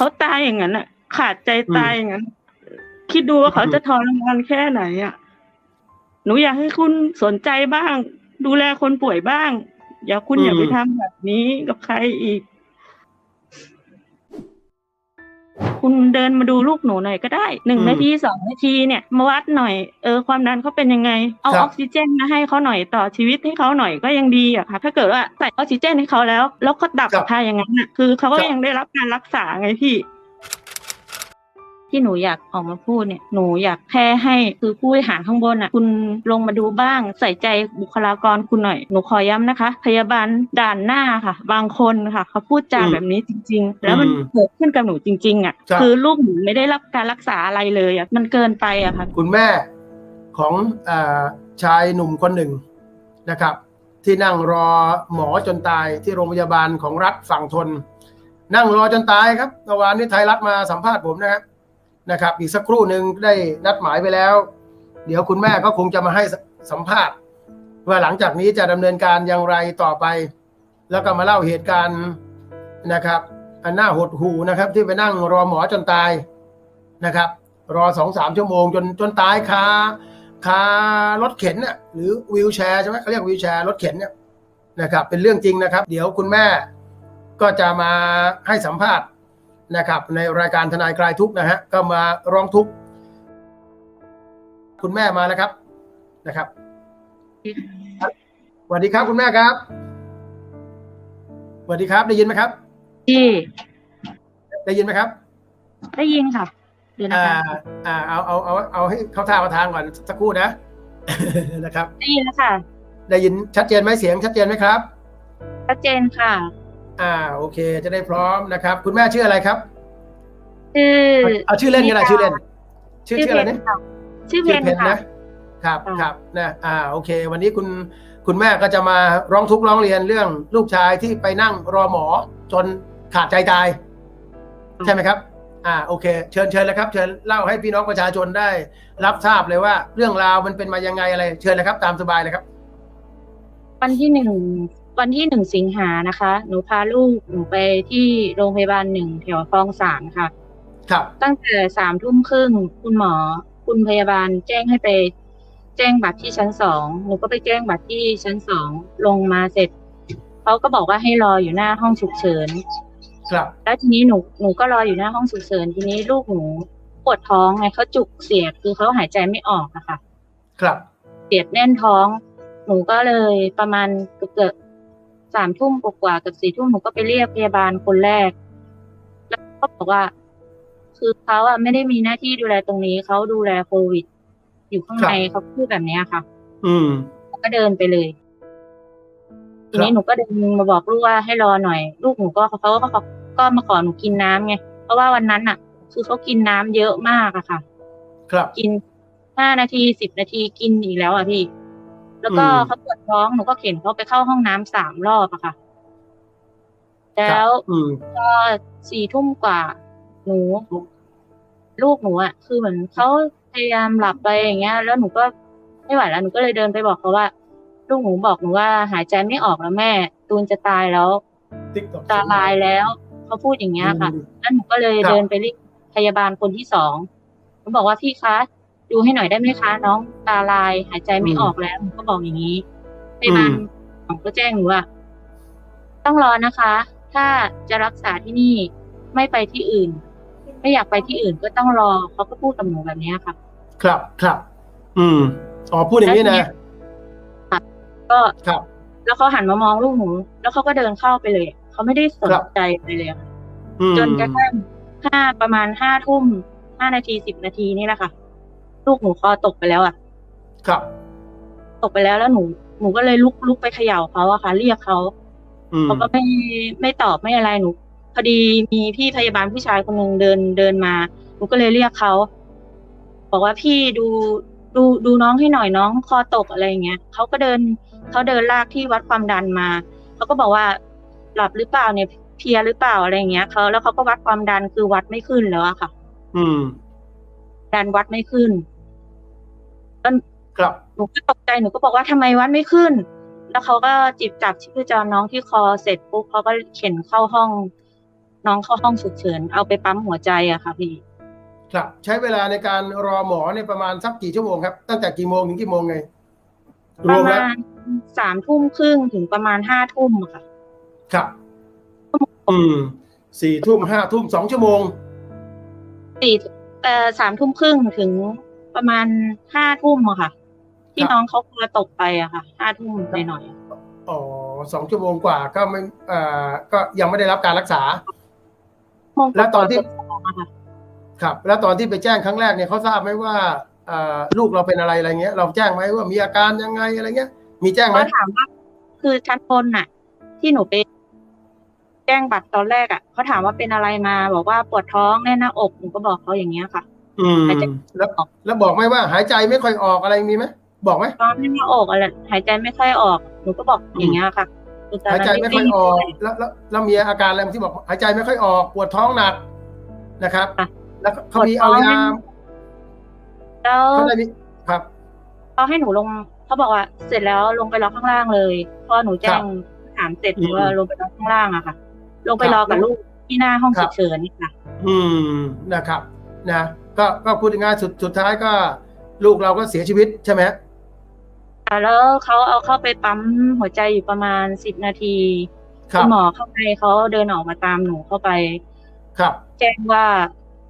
เขาตายอย่างนั้นอะ ขาดใจตายอย่างนั้น คิดดูว่าเขาจะทรมานแค่ไหนอะ หนูอยากให้คุณสนใจบ้าง ดูแลคนป่วยบ้าง อย่าคุณอย่าไปทำแบบนี้กับใครอีก คุณเดินมาดูลูกหนูหน่อยก็ได้หนึ่งอืมนาทีสองนาทีเนี่ยมาวัดหน่อยเออความดันเขาเป็นยังไง เอาครัอบอกซิเจนมาให้เขาหน่อยต่อชีวิตให้เขาหน่อยก็ยังดีอะค่ะ ถ้าเกิดว่าใส่ออกซิเจนให้เขาแล้ว แล้วเขาดับครับทายอย่างนั้นน่ะคือเขาก็ครับยังได้รับการรักษาไงพี่ ที่หนูอยากออกมาพูดเนี่ยหนูอยากแค่ให้คือผู้บริหารข้างบนอะคุณลงมาดูบ้างใส่ใจบุคลากรคุณหน่อยหนูขอย้ำนะคะ พยาบาลด่านหน้าค่ะ บางคนค่ะ เขาพูดจาอืมแบบนี้จริง ๆ แล้วมันอืมเกิดขึ้นกับหนูจริง ๆ อะครับคือลูกหนูไม่ได้รับการรักษาอะไรเลยอะมันเกินไปอะค่ะคุณแม่ของอาชายหนุ่มคนหนึ่งนะครับ ที่นั่งรอหมอจนตายที่โรงพยาบาลของรัฐฝั่งทน นั่งรอจนตายครับเมื่อวานนี้ไทยรัฐมาสัมภาษณ์ผมนะครับ นะครับ อีกสักครู่หนึ่งได้นัดหมายไปแล้ว เดี๋ยวคุณแม่ก็คงจะมาให้สัมภาษณ์ว่าหลังจากนี้จะดำเนินการอย่างไรต่อไป แล้วก็มาเล่าเหตุการณ์นะครับอันน่าหดหูนะครับ ที่ไปนั่งรอหมอจนตายนะครับ รอสองสามชั่วโมงจนจนตายคาคารถเข็นน่ะหรือวีลแชร์ใช่ไหมเขาเรียกวีลแชร์รถเข็นเนี่ยนะครับ เป็นเรื่องจริงนะครับ เดี๋ยวคุณแม่ก็จะมาให้สัมภาษณ์ นะครับในรายการทนายคลายทุกข์นะฮะก็มาร้องทุกข์คุณแม่มาแล้วครับนะครับสวัสดีครับคุณแม่ครับสวัสดีครับ ได้ยินไหมครับที่ได้ยินไหมครับ ได้ยินค่ะเดี๋ยวนะอ่าคะอ่าเอาเอาเอาเอาให้เข้าท่าเข้าทางก่อนสักครู่นะนะครับ ได้ยินแล้วค่ะ ได้ยินชัดเจนไหมเสียงชัดเจนไหมครับชัดเจนค่ะ อ่าโอเค จะได้พร้อมนะครับ คุณแม่ชื่ออะไรครับ ชื่อเอาเอาชื่อเล่นก็ได้นิดาชื่อเล่น ชื่อชื่ออะไรเพนะนค่ะชื่อเพนค่ะนะครับค่ะครับนะอ่าโอเค วันนี้คุณคุณแม่ก็จะมาร้องทุกข์ร้องเรียนเรื่องลูกชายที่ไปนั่งรอหมอจนขาดใจตาย ใช่ไหมครับ อ่าโอเค เชิญเชิญเลยครับ เชิญเล่าให้พี่น้องประชาชนได้ รับทราบเลยว่า เรื่องราวมันเป็นมายังไงอะไร เชิญเลยครับ ตามสบายเลยครับ วันที่หนึ่ง วันที่หนึ่งสิงหานะคะ หนูพาลูกหนูไปที่โรงพยาบาลหนึ่งแถวคลองสามค่ะ ครับ ตั้งแต่สามทุ่มครึ่งคุณหมอคุณพยาบาลแจ้งให้ไป แจ้งบัตรที่ชั้นสองหนูก็ไปแจ้งบัตรที่ชั้นสองลงมาเสร็จเขาก็บอกว่าให้รออยู่หน้าห้องฉุกเฉิน ครับ แล้วทีนี้หนูหนูก็รออยู่หน้าห้องฉุกเฉินทีนี้ลูกหนูปวดท้องไงเขาจุกเสียดคือเขาหายใจไม่ออกอะค่ะครับ เสียดแน่นท้อง หนูก็เลยประมาณเกือบเกือบ สามทุ่มกว่าๆเกับสี่ทุ่มหนูก็ไปเรียกพยาบาลคนแรก แล้วเขาบอกว่า คือเขาอะไม่ได้มีหน้าที่ดูแลตรงนี้เขาดูแลโควิด อยู่ข้างในเขาพูดแบบเนี้ยค่ะ อืมก็เดินไปเลยทีนี้ครับหนูก็เดินมาบอกลูกว่าให้รอหน่อย ลูกหนูก็เขาก็เขาก็มาขอหนูกินน้ำไงเพราะว่าวันนั้นอะคือเขากินน้ำเยอะมากอะค่ะ ครับกินห้านาทีสิบนาทีกินอีกแล้วอะพี่ แล้วก็อืมเขาปวดท้องหนูก็เข็นเขาไปเข้าห้องน้ำสามรอบอะค่ะ แล้วอืมพอสี่ทุ่มกว่า หนู ลูกหนูอะคือเหมือนเขาพยายามหลับไปอย่างเงี้ย แล้วหนูก็ไม่ไหวแล้วหนูก็เลยเดินไปบอกเขาว่า ลูกหนูบอกหนูว่าหายใจไม่ออกแล้วแม่ ตูนจะตายแล้วติ๊กต็อกตาลายแล้วเขาพูดอย่างเงี้ยค่ะแล้วหนูก็เลยครับเดินไปเรียกพยาบาลคนที่สองหนูบอกว่าพี่คะ ดูให้หน่อยได้ไหมคะ น้องตาลายหายใจไม่ออกแล้วหนูก็บอกอย่างนี้พยาบาลของก็แจ้งหนูว่าต้องรอนะคะ ถ้าจะรักษาที่นี่ไม่ไปที่อื่น ไม่อยากไปที่อื่นก็ต้องรอเขาก็พูดกับหนูแบบเนี้ยค่ะ ครับครับ อืมอ๋อพูดอย่างนี้นะก็ครับ แล้วเขาหันมามองลูกหนู แล้วเขาก็เดินเข้าไปเลยเขาไม่ได้สนใจอะไรเลยค่ะอืมจนกระทั่งห้าประมาณห้าทุ่มห้านาทีสิบนาทีนี่แหละค่ะ ลูกหนูคอตกไปแล้วอะ ครับ ตกไปแล้วแล้วหนูหนูก็เลยลุกลุกไปเขย่าเขาอะค่ะ เรียกเขาอืมเขาก็ไม่ไม่ตอบไม่อะไรหนูพอดีมีพี่พยาบาลผู้ชายคนหนึ่งเดินเดินมาหนูก็เลยเรียกเขาบอกว่าพี่ดูดูดูน้องให้หน่อยน้องคอตกอะไรอย่างเงี้ยเขาก็เดินเขาเดินลากที่วัดความดันมาเขาก็บอกว่าหลับหรือเปล่าเนี่ยเพลียหรือเปล่าอะไรอย่างเงี้ยเขาแล้วเขาก็วัดความดันคือวัดไม่ขึ้นแล้วอะค่ะ อืม ดันวัดไม่ขึ้นแล้วครับหนูก็ตกใจหนูก็บอกว่าทำไมวัดไม่ขึ้น แล้วเขาก็จิบจับชีพจรน้องที่คอเสร็จปุ๊บเขาก็เข็นเข้าห้อง น้องเข้าห้องฉุกเฉิน เอาไปปั๊มหัวใจอะค่ะพี่ครับ ใช้เวลาในการรอหมอเนี่ยประมาณสักกี่ชั่วโมงครับ ตั้งแต่กี่โมงถึงกี่โมงไงปรระวมแล้วมาณสามทุ่มครึ่งถึงประมาณห้าทุ่มอะค่ะ ครับ อืมสี่ทุ่มห้าทุ่มสองชั่วโมงสี่ เอ่อสามทุ่มครึ่งถึงประมาณห้าทุ่มอะค่ะ ที่ครับน้องเขากลัวตกไปอะค่ะห้าทุ่มหน่อยๆอ๋อสองชั่วโมงกว่าก็ไม่เอ่อก็ยังไม่ได้รับการรักษา แล้วตอนที่ครับ แล้วตอนที่ไปแจ้งครั้งแรกเนี่ยเขาทราบไหมว่าเอ่อลูกเราเป็นอะไรอะไรเงี้ย เราแจ้งไหมว่ามีอาการยังไงอะไรเงี้ย มีแจ้งไหมเขาถามว่าคือชั้นบนน่ะ ที่หนูไป แจ้งบัตรตอนแรกอะเขาถามว่าเป็นอะไรมา บอกว่าปวดท้องแน่นหน้าอกหนูก็บอกเขาอย่างเงี้ยค่ะ อืมหายใจแล้วแล้วบอกไหมว่าหายใจไม่ค่อยออกอะไรมีไหมบอกไหมท้องแน่นหน้าอกอะไรหายใจไม่ค่อยออกหนูก็บอกอย่างเงี้ยค่ะคือตอนหายนั้นใจไม่ค่อยออก แล้วแล้วแล้วมีอาการอะไรที่บอกหายใจไม่ค่อยออก ปวดท้องหนักนะครับ แล้วเขามีเอายาแล้วเขาได้มีครับเขาให้หนูลงเขาบอกว่า เสร็จแล้วลงไปรอข้างล่างเลยพอหนูแจ้งถามเสร็จหนูก็ลงไปรอข้างล่างอะค่ะ ลงไปรอกับลูกที่หน้าห้องฉุกเฉินนี่ค่ะอืมนะครับนะก็ก็พูดง่ายๆสุดสุดท้ายก็ ลูกเราก็เสียชีวิตใช่ไหมฮะค่ะแล้วเขาเอาเข้าไปปั๊มหัวใจอยู่ประมาณสิบนาทีครัคุบณหมอเข้าไปเขาเดินออกมาตามหนูเข้าไป ครับ แจ้งว่า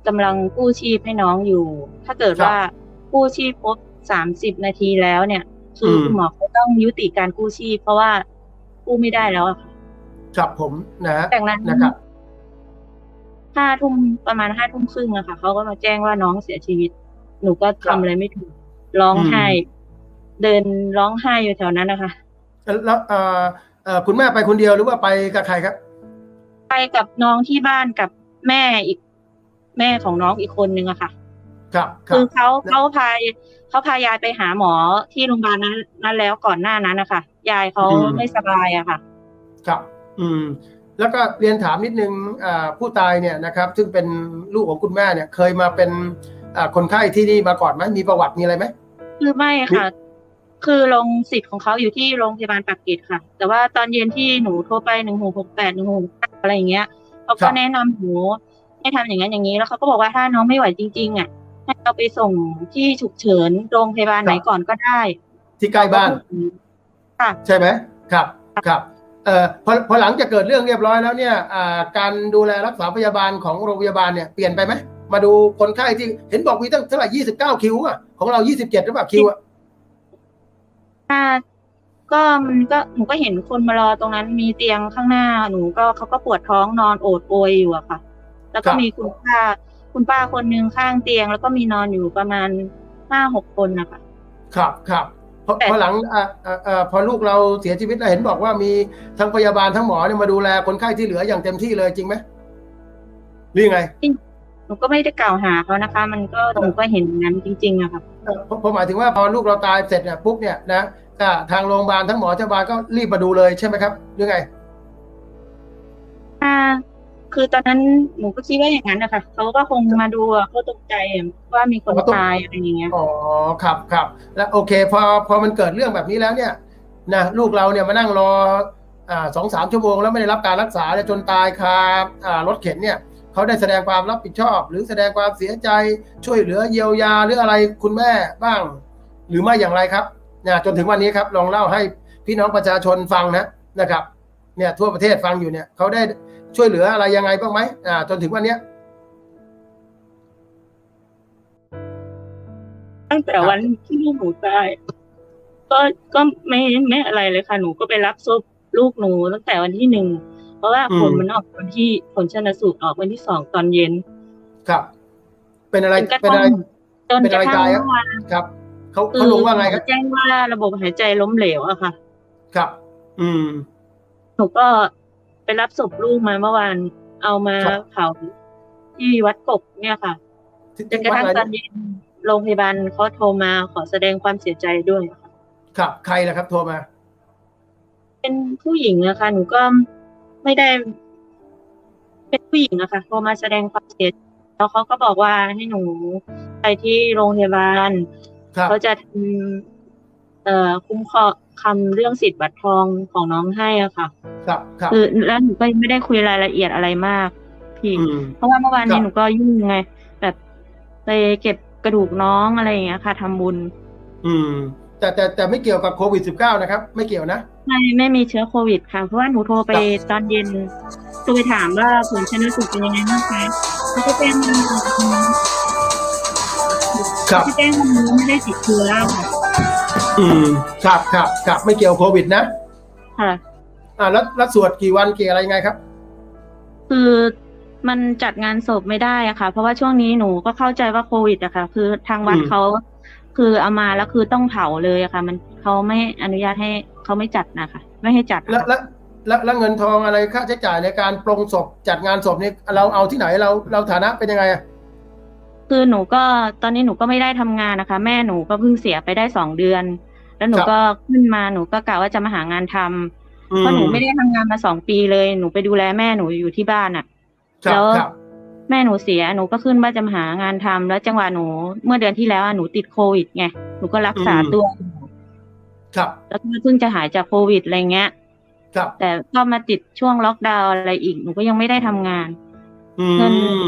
กำลังกู้ชีพให้น้องอยู่ ถ้าเกิดครับว่ากู้ชีพครบสามสิบนาทีแล้วเนี่ย คืออมคุณหมอเขาต้องยุติการกู้ชีพ เพราะว่ากู้ไม่ได้แล้วอะค่ะ ครับผมนะฮะจากนั้นนะครับห้าทุ่มประมาณห้าทุ่มครึ่งอะค่ะเขาก็มาแจ้งว่าน้องเสียชีวิต หนูก็ครัทำบอะไรไม่ถูกร้องอืมไห้ เดินร้องไห้อยู่แถวนั้นนะคะแล้วเอ่อเอ่อคุณแม่ไปคนเดียวหรือว่าไปกับใครครับ ไปกับน้องที่บ้านกับแม่อีก แม่ของน้องอีกคนนึงอะค่ะ ครับครัคืบอเขาเขาพายเขาพายายไปหาหมอที่โรงพยาบาลนั้นนั้นแล้วก่อนหน้านั้นนะคะยายเขาอืมไม่สบายอะค่ะ ครับ อืม แล้วก็เรียนถามนิดนึงอ่าผู้ตายเนี่ยนะครับ ซึ่งเป็นลูกของคุณแม่เนี่ย เคยมาเป็นอ่าคนไข้ที่นี่มาก่อนไหมมีประวัติมีอะไรไหมคือไม่ค่ะ คือลงสิทธิ์ของเขาอยู่ที่โรงพยาบาลปากเกร็ดค่ะ แต่ว่าตอนเย็นที่หนูโทรไปหนึ่งหกหกแปดหนึ่งหกอะไรอย่างเงี้ยเขาครัก็บแนะนำหนูให้ทำอย่างนั้นอย่างนี้ แล้วเขาก็บอกว่าถ้าน้องไม่ไหวจริง ๆ อะให้เราไปส่งที่ฉุกเฉินโรงพยาบาลไหนก่อนก็ได้ ที่ใกล้บ้าน ค่ะ ใช่ไหมครับ ครับเอ่อพอพอหลังจากเกิดเรื่องเรียบร้อยแล้วเนี่ยอ่าการดูแลรักษาพยาบาลของโรงพยาบาลเนี่ยเปลี่ยนไปไหมมาดูคนไข้ที่เห็นบอกมีตั้งเท่าไหร่ยี่สิบเก้าคิวอะของเรายี่สิบเจ็ดหรือเปล่าคิวอะถ้าก็มันก็หนูก็เห็นคนมารอตรงนั้นมีเตียงข้างหน้าหนูก็เขาก็ปวดท้องนอนโอดโอยอยู่อะค่ะ แล้วก็มีคุณป้า คุณป้าคนหนึ่งข้างเตียง แล้วก็มีนอนอยู่ประมาณห้าหกคนนะคะครับครับ พอแต่พอหลังอ่าอ่าอ่าพอลูกเราเสียชีวิตแล้วเห็นบอกว่ามีทั้งพยาบาลทั้งหมอเนี่ยมาดูแลคนไข้ที่เหลืออย่างเต็มที่เลยจริงไหมหรือยังไงหนูก็ไม่ได้กล่าวหาเขานะคะ มันก็หนูก็เห็นอย่างนั้นจริงๆอะค่ะเอ่อผมผมหมายถึงว่าพอลูกเราตายเสร็จเนี่ยปุ๊บเนี่ยนะก็ทางโรงพยาบาลทั้งหมอพยาบาลก็รีบมาดูเลยใช่ไหมครับหรือไงถ้า คือตอนนั้นหนูก็คิดว่าอย่างนั้นนะคะเขาก็คงมาดูอะเขาตกใจว่ามีคนตายอะไรอย่างเงี้ยอ๋อครับครับแล้วโอเค พอพอมันเกิดเรื่องแบบนี้แล้วเนี่ยนะลูกเราเนี่ยมานั่งรออ่าสองสามชั่วโมงแล้วไม่ได้รับการรักษาเนี่ยจนตายคาอ่ารถเข็นเนี่ยเขาได้แสดงความรับผิดชอบ หรือแสดงความเสียใจช่วยเหลือเยียวยาหรืออะไรคุณแม่บ้าง หรือไม่อย่างไรครับนะจนถึงวันนี้ครับลองเล่าให้พี่น้องประชาชนฟังนะนะครับ เนี่ยทั่วประเทศฟังอยู่เนี่ยเขาได้ ช่วยเหลืออะไรยังไงบ้างไหมอ่าจนถึงวันเนี้ย ตั้งแต่วันที่ลูกหนูตายก็ก็ไม่ไม่อะไรเลยค่ะ หนูก็ไปรับศพลูกหนูตั้งแต่วันที่หนึ่งเพราะว่าอืมผลมันออกวันที่ผลชนสูตรออกวันที่สองตอนเย็น ครับ เป็นอะไรจนกระเป็นทั่อะไรงจนเป็นกอะไรระทั่งตายครับเมื่อวานครับเขาคืเขาลงว่าไงครับแจ้งว่าระบบหายใจล้มเหลวอะค่ะ ครับ อืมหนูก็ไป รับศพลูกมาเมื่อวานเอามาครับเผาที่วัดกบเนี่ยค่ะที่จนกระทั่งวัดตอะอนไรเย็นโรงพยาบาลเขาโทรมาขอแสดงความเสียใจด้วยค่ะครับใครล่ะครับ โทรมา เป็นผู้หญิงนะคะหนูก็ไม่ได้ เป็นผู้หญิงนะคะโทรมาแสดงความเสียใจแล้วเขาก็บอกว่าให้หนูไปที่โรงพยาบาลครับเขาจะทำเอ่อคุ้มครองคำเรื่องสิทธิ์บัตรทองของน้องให้อะค่ะ ครับครับคือแล้วหนูก็ไม่ได้คุยรายละเอียดอะไรมาก พี่อืมเพราะว่าเมื่อวานครันี้บหนูก็ยุ่งไงแบบไปเก็บกระดูกน้องอะไรอย่างเงี้ยค่ะทำบุญ อืม แต่แต่แต่ไม่เกี่ยวกับโควิด -19 นะครับ ไม่เกี่ยวนะไม่ไม่มีเชื้อโควิดค่ะ เพราะว่าหนูโทรไปครับตอนเย็นโทรไปถามว่าผลชนสูตรเป็นยังไงบ้างคะเขาก็แจ้งว่าครับเขาแจ้งว่าหนูไม่ได้ติดเชื้อค่ะ อืม ครับครับครับไม่เกี่ยวโควิดนะค่ะ อ่าแล้วแล้วสวดกี่วันกี่อะไรยังไงครับ คือมันจัดงานศพไม่ได้อะค่ะ เพราะว่าช่วงนี้หนูก็เข้าใจว่าโควิดอะค่ะ คือทางวัดอืม เขาคือเอามาแล้วคือต้องเผาเลยอะค่ะ มันเขาไม่อนุญาตให้เขาไม่จัดนะคะ ไม่ให้จัดอะแล้วค่ะ แล้วแล้วแล้วเงินทองอะไรค่าใช้จ่ายในการปรงศพจัดงานศพนี่เราเอาที่ไหนเราเราฐานะเป็นยังไงอะคือหนูก็ตอนนี้หนูก็ไม่ได้ทำงานนะคะ แม่หนูก็เพิ่งเสียไปได้สองเดือน แล้วหนูก็ขึ้นมาหนูก็กะว่าจะมาหางานทำ เพราะหนูไม่ได้ทำงานมาสองปีเลยหนูไปดูแลแม่หนูอยู่ที่บ้านอะครับแล้วครับแม่หนูเสียหนูก็ขึ้นว่าจะมาหางานทำแล้วจังหวะหนู เมื่อเดือนที่แล้วอะหนูติดโควิดไงหนูก็รักษาตัวอยู่ครับ แล้วก็เพิ่งจะหายจากโควิดอะไรเงี้ยครับแต่ก็มาติดช่วงล็อกดาวน์อะไรอีกหนูก็ยังไม่ได้ทำงานอืเงินม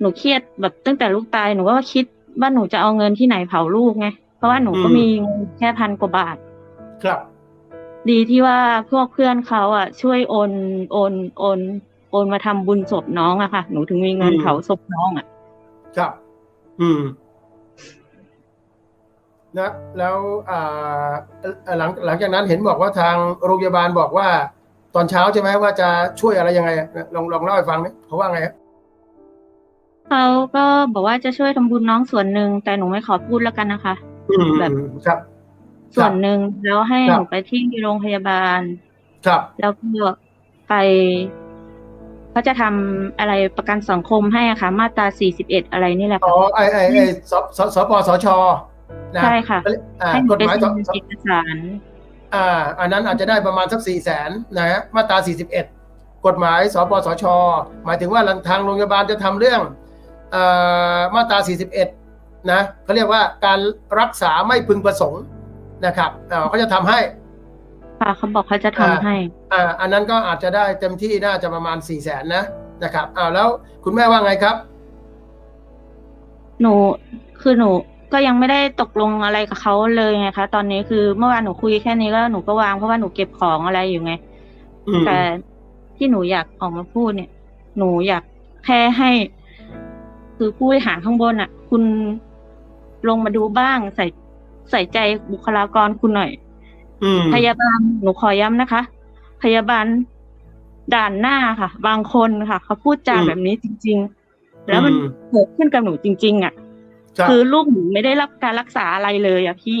หนูเครียดแบบตั้งแต่ลูกตายหนูก็คิดว่าหนูจะเอาเงินที่ไหนเผาลูกไงเพราะว่าหนูก็มีเงินแค่พันกว่าบาท ครับ ดีที่ว่าพวกเพื่อนเขาอะ ช่วยโอนโอนโอนโอนมาทำบุญศพน้องอะค่ะ หนูถึงมีเงินเผาศพน้องอะครับ อืมนะแล้วอ่าหลังหลังจากนั้นเห็นบอกว่าทางโรงพยาบาลบอกว่า ตอนเช้าใช่ไหมว่าจะช่วยอะไรยังไงอะลองลองเล่าให้ฟังนี่เขาว่าไงครับเขาก็บอกว่าจะช่วยทำบุญน้องส่วนหนึ่งแต่หนูไม่ขอพูดแล้วกันนะคะอืมแบบครับ ส่วนหนึ่งแล้วให้ครับหนูไปที่โรงพยาบาล ครับ แล้วก็ไปเขาจะทำอะไรประกันสังคมให้อะค่ะ มาตรา 41 อะไรนี่แหละอ๋อค่ะไอไอไอสสสปสชนะใช่ค่ะอ่าให้หนูกฎไปหมายเซ็สนสเอกสารอ่า อันนั้นอาจจะได้ประมาณสักสี่แสนนะฮะมาตราสี่สิบเอ็ดกฎหมายสปสช หมายถึงว่าทางโรงพยาบาลจะทำเรื่องเอ่อมาตราสี่สิบเอ็ดนะเขาเรียกว่าการรักษาไม่พึงประสงค์ นะครับอ่าเขาจะทำให้ ค่ะเขาบอกเขาจะทำให้อ่าอันนั้นก็อาจจะได้เต็มที่น่าจะประมาณสี่แสนนะนะครับอ่าแล้วคุณแม่ว่าไงครับ หนูคือหนูก็ยังไม่ได้ตกลงอะไรกับเขาเลยไงคะตอนนี้คือเมื่อวานหนูคุยแค่นี้ก็หนูก็วางเพราะว่าหนูเก็บของอะไรอยู่ไงอืมแต่ที่หนูอยากออกมาพูดเนี่ย หนูอยากแค่ให้ คือผู้บริหารข้างบนอะ คุณลงมาดูบ้างใส่ ใส่ใจบุคลากรคุณหน่อยอืมพยาบาลหนูขอย้ำนะคะ พยาบาลด่านหน้าค่ะ บางคนค่ะ เขาพูดจาแบบนี้จริง ๆ แล้วมันเกิดขึ้นกับหนูจริง ๆ อะครับคือลูกหนูไม่ได้รับการรักษาอะไรเลยอะพี่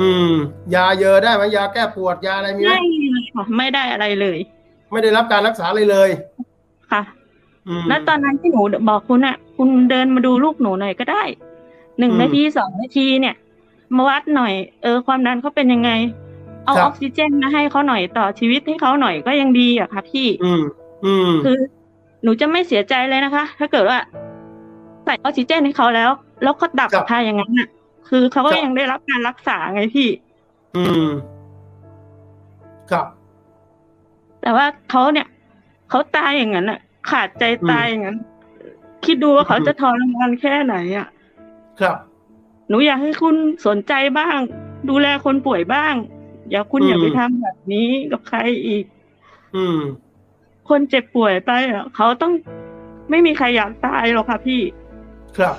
อืม ยาเยอะได้ไหมยาแก้ปวดยาอะไรมีไหมไม่เลยค่ะ ไม่ได้อะไรเลย ไม่ได้รับการรักษาเลยเลย ค่ะอืมแล้วตอนนั้นที่หนูบอกคุณอะ คุณเดินมาดูลูกหนูหน่อยก็ได้หนึ่งอืมนาทีสองนาทีเนี่ย มาวัดหน่อย เออ ความดันเขาเป็นยังไง เอาครัอบอกซิเจนมาให้เขาหน่อยต่อชีวิตให้เขาหน่อยก็ยังดีอะค่ะพี่ อืม อืมคือ หนูจะไม่เสียใจเลยนะคะ ถ้าเกิดว่า ใส่ออกซิเจนให้เขาแล้ว แล้วเขาดับครับภายอย่างนั้นน่ะคือเขาก็ครับยังได้รับการรักษาไงพี่ อืมครับ แต่ว่าเขาเนี่ยเขาตายอย่างนั้นน่ะขาดใจตายอย่างนั้น คิดดูว่าเขาอืมจะทรมานแค่ไหนอะครับ หนูอยากให้คุณสนใจบ้าง ดูแลคนป่วยบ้าง อย่าคุณอืมอย่าไปทำแบบนี้กับใครอีก อืม คนเจ็บป่วยไปอะเขาต้องไม่มีใครอยากตายหรอกค่ะพี่ ครับ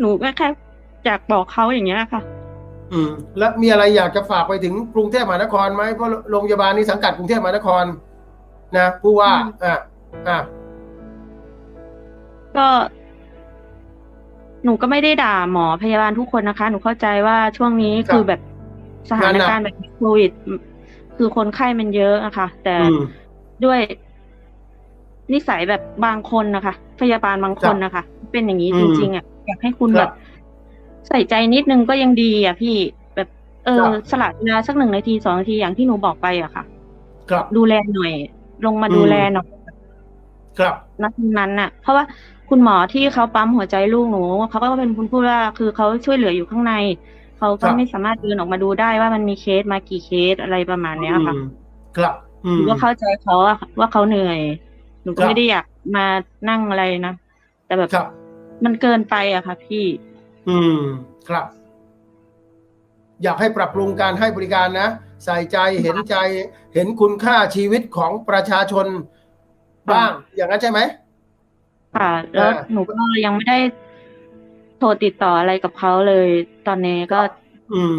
หนูก็แค่อยากบอกเขาอย่างเงี้ยค่ะ อืม แล้วมีอะไรอยากจะฝากไปถึงกรุงเทพมหานครไหมเพราะโรงพยาบาลนี้สังกัดกรุงเทพมหานคร นะผู้ว่าอืมอ่าอ่าก็ หนูก็ไม่ได้ด่าหมอพยาบาลทุกคนนะคะ หนูเข้าใจว่าช่วงนี้ครับคือแบบสถานการณ์แบบโควิดคือคนไข้มันเยอะอะค่ะแต่อืมด้วยนิสัยแบบบางคนนะคะ พยาบาลบางคนนะคะ เป็นอย่างนี้อืจมริงๆอะอยากให้คุณคแบรับบ ใส่ใจนิดนึงก็ยังดี อะ พี่แบบเออครับสละเวลาสักหนึ่งนาทีสองนาทีอย่างที่หนูบอกไปอะค่ะครับดูแลหน่อย ลงมาอืมดูแลหน่อยครับณตรงนั้นน่ะ เพราะว่า คุณหมอที่เขาปั๊มหัวใจลูกหนูเขาก็เป็นคนพูดว่าคือเขาช่วยเหลืออยู่ข้างใน เขาก็ครับไม่สามารถเดินออกมาดูได้ว่ามันมีเคสมากี่เคสอะไรประมาณเนี้ยค่ะอืมครับอืหม นูก็เข้าใจเขาอะว่าเขาเหนื่อย หนูก็ครับไม่ได้อยากมานั่งอะไรนะแต่แบบครับ มันเกินไปอะค่ะพี่ อืมครับ อยากให้ปรับปรุงการให้บริการนะ ใส่ใจเห็นใจ เห็นคุณค่าชีวิตของประชาชนบ้าง อย่างนั้นใช่ไหม ค่ะ แล้วอ่าหนูก็ยังไม่ได้โทรติดต่ออะไรกับเขาเลย ตอนนี้ก็ อืม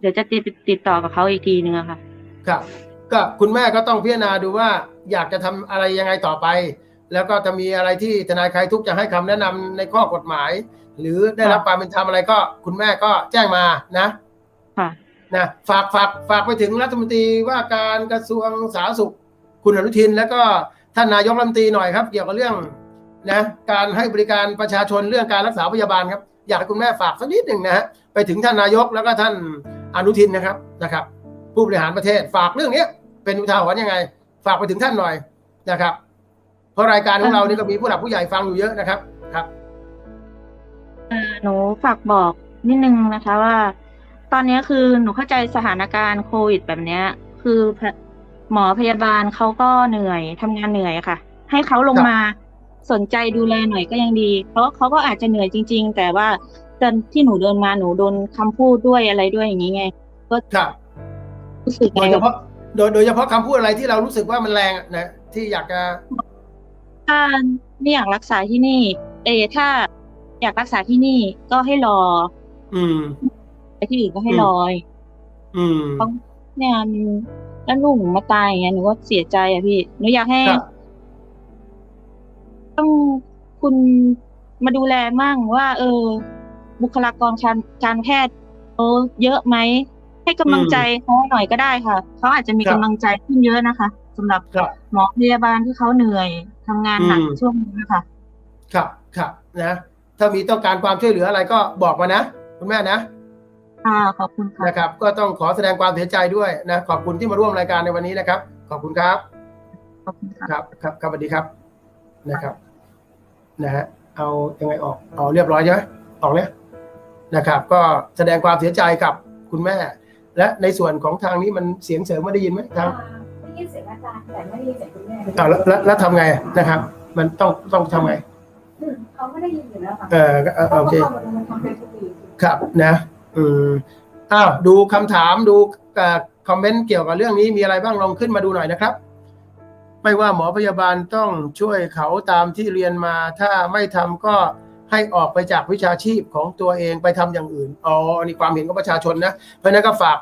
เดี๋ยวจะติดติดต่อกับเขาอีกทีนึงอะค่ะ ครับ ก็คุณแม่ก็ต้องพิจารณาดูว่า อยากจะทำอะไรยังไงต่อไป แล้วก็จะมีอะไรที่ทนายใครทุกข์จะให้คำแนะนำในข้อกฎหมาย หรือได้รับความเป็นธรรมอะไรก็ คุณแม่ก็แจ้งมานะ ค่ะนะฝากฝากฝากไปถึงรัฐมนตรีว่าการกระทรวงสาธารณสุข คุณอนุทิน แล้วก็ท่านนายกรัฐมนตรีหน่อยครับ เกี่ยวกับเรื่อง นะการให้บริการประชาชนเรื่องการรักษาพยาบาลครับอยากให้คุณแม่ฝากสักนิดหนึ่งนะฮะไปถึงท่านนายกแล้วก็ท่านอนุทินนะครับนะครับ ผู้บริหารประเทศฝากเรื่องนี้เป็นอุทาหรณ์ยังไง ฝากไปถึงท่านหน่อยนะครับ เพราะรายการของเรานี่ก็มีผู้หลักผู้ใหญ่ฟังอยู่เยอะนะครับครับหนูฝากบอกนิดนึงนะคะว่า ตอนนี้คือหนูเข้าใจสถานการณ์โควิดแบบเนี้ยคือหมอพยาบาลเขาก็เหนื่อยทำงานเหนื่อยค่ะ ให้เขาลงมา สนใจดูแลหน่อยก็ยังดี เพราะเขาก็อาจจะเหนื่อยจริง ๆ แต่ว่าตอนที่หนูเดินมาหนูโดนคำพูดด้วยอะไรด้วยอย่างนี้ไง ก็ครับรู้สึกโดยเฉพาะโดยโดยเฉพาะคำพูดอะไรที่เรารู้สึกว่ามันแรงอะนะที่อยากจะถ้าไม่อยากรักษาที่นี่เออถ้าอยากรักษาที่นี่ก็ให้รอ อืมไปที่อื่นก็ให้อืมรออืมต้องเนี่ยมันแล้วลูกหนูมาตายอย่างเงี้ยหนูก็เสียใจอะพี่หนูอยากให้ครับ ต้องคุณมาดูแลมั่งว่า เออ บุคลากรการการแพทย์เขาเยอะไหม ให้กำลังใจเขาหน่อยก็ได้ค่ะ เขาอาจจะมีครับกำลังใจขึ้นเยอะนะคะสำหรับครับหมอพยาบาลที่เขาเหนื่อยทำงานหนักอืมช่วงนี้นะคะครับครับนะถ้ามีต้องการความช่วยเหลืออะไรก็บอกมานะคุณแม่นะค่ะขอบคุณค่ะนะครับ ก็ต้องขอแสดงความเสียใจด้วยนะ ขอบคุณที่มาร่วมรายการในวันนี้นะครับ ขอบคุณครับ ขอบคุณค่ะครับครับครับสวัสดีครับนะครับ นะฮะเอายังไงออกเอาเรียบร้อยใช่ไหมออกเนี่ยนะครับ ก็แสดงความเสียใจกับคุณแม่ และในส่วนของทางนี้มันเสียงเสริมไม่ได้ยินไหมทางได้ยินเสียงอาจารย์แต่ไม่ได้ยินเสียงคุณแม่อ่าแล้วแล้วแล้วทำไงนะครับ มันต้องต้องทำไงอืมเขาไม่ได้ยินอยู่แล้วค่ะเออก็เออเขาโอเคก็เข้ามาดูมันทำเป็นทุกปีครับนะอืมอ้าวดูคำถามดูคอมเมนต์เกี่ยวกับเรื่องนี้มีอะไรบ้างลองขึ้นมาดูหน่อยนะครับ ไม่ว่าหมอพยาบาลต้องช่วยเขาตามที่เรียนมา ถ้าไม่ทำก็ให้ออกไปจากวิชาชีพของตัวเองไปทำอย่างอื่นอ๋อนนี้ความเห็นของประชาชนนะ เพราะนั้นก็ฝาก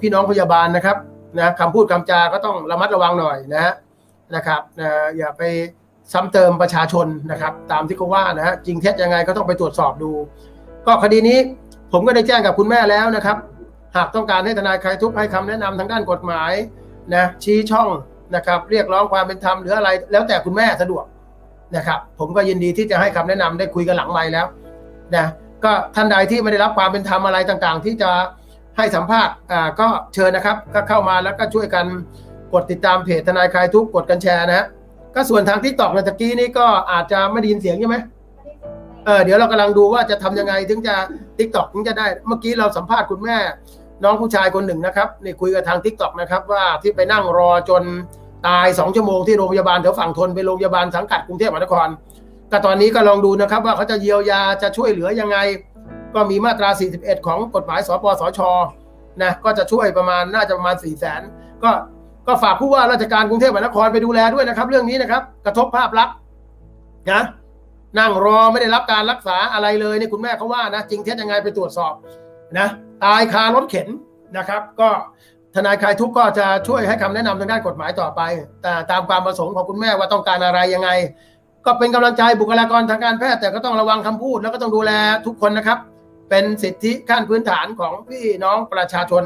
พี่น้องพยาบาลนะครับนะคำพูดคำจาก็ต้องระมัดระวังหน่อยนะฮะนะครับนะอย่าไปซ้ำเติมประชาชนนะครับ ตามที่เขาว่านะฮะจริงเท็จยังไงก็ต้องไปตรวจสอบดู ก็คดีนี้ผมก็ได้แจ้งกับคุณแม่แล้วนะครับ หากต้องการให้ทนายใครทุกให้คำแนะนำทางด้านกฎหมาย นะชี้ช่องนะครับ เรียกร้องความเป็นธรรมหรืออะไร แล้วแต่คุณแม่สะดวกนะครับ ผมก็ยินดีที่จะให้คำแนะนำได้คุยกันหลังไมค์แล้วนะก็ท่านใดที่ไม่ได้รับความเป็นธรรมอะไรต่างๆ ที่จะให้สัมภาษณ์อ่าก็เชิญนะครับ ก็เข้ามาแล้วก็ช่วยกันกดติดตามเพจทนายคลายทุกข์กดกันแชร์นะฮะก็ส่วนทางที่ตอกในตะกี้นี้ก็อาจจะไม่ได้ยินเสียงใช่ไหมเออเดี๋ยวเรากำลังดูว่าจะทำยังไงถึงจะทิกตอกถึงจะได้ เมื่อกี้เราสัมภาษณ์คุณแม่ น้องผู้ชายคนหนึ่งนะครับนี่คุยกับทางทิกตอกนะครับว่าที่ไปนั่งรอจนตายสองชั่วโมงที่โรงพยาบาลแถวฝั่งทนไปโรงพยาบาลสังกัดกรุงเทพมหานครก็ตอนนี้ก็ลองดูนะครับว่าเขาจะเยียวยาจะช่วยเหลือยังไง ก็มีมาตรา 41 ของกฎหมายสปสชนะก็จะช่วยประมาณน่าจะประมาณ4ี่แสนก็ก็ฝากผู้ว่าราชการกรุงเทพมหานครไปดูแลด้วยนะครับ เรื่องนี้นะครับ กระทบภาพลักษณ์นะนั่งรอไม่ได้รับการรักษาอะไรเลยนี่คุณแม่เขาว่านะ จริงเท็จยังไงไปตรวจสอบ นะตายคารถเข็นนะครับ ก็ทนายคลายทุกข์ก็จะช่วยให้คำแนะนำทางด้านกฎหมายต่อไป แต่ตามความประสงค์ของคุณแม่ว่าต้องการอะไรยังไง ก็เป็นกำลังใจบุคลากรทางการแพทย์แต่ก็ต้องระวังคำพูดแล้วก็ต้องดูแลทุกคนนะครับ เป็นสิทธิขั้นพื้นฐานของพี่น้องประชาชน